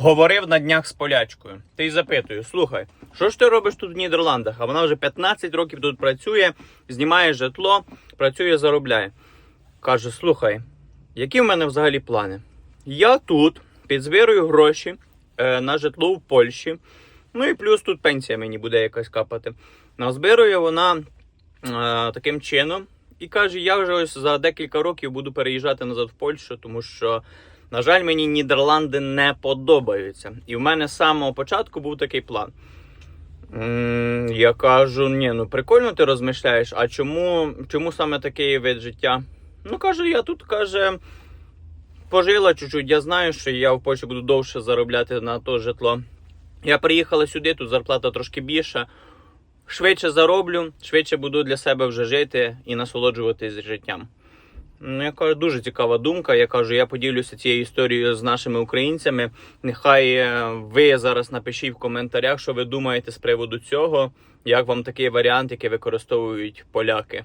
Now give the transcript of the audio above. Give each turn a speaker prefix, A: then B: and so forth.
A: Говорив на днях з полячкою. Ти й запитую: слухай, що ж ти робиш тут в Нідерландах? А вона вже 15 років тут працює, знімає житло, працює, заробляє. Каже: слухай, які в мене взагалі плани? Я тут підзбирую гроші е, на житло в Польщі. Ну і плюс тут пенсія мені буде якась капати. Назбирує вона е, таким чином. І каже, я вже ось за декілька років буду переїжджати назад в Польщу, тому що, на жаль, мені Нідерланди не подобаються. І в мене з самого початку був такий план. Я кажу, ні, ну прикольно ти розмишляєш, а чому, чому саме такий вид життя? Ну, каже, я тут каже, пожила чуть-чуть, я знаю, що я в Польщі буду довше заробляти на то житло. Я приїхала сюди, тут зарплата трошки більша. Швидше зароблю, швидше буду для себе вже жити і насолоджуватись життям. Ну, я кажу, дуже цікава думка. Я кажу, я поділюся цією історією з нашими українцями. Нехай е, ви зараз напишіть в коментарях, що ви думаєте з приводу цього, як вам такий варіант, який використовують поляки.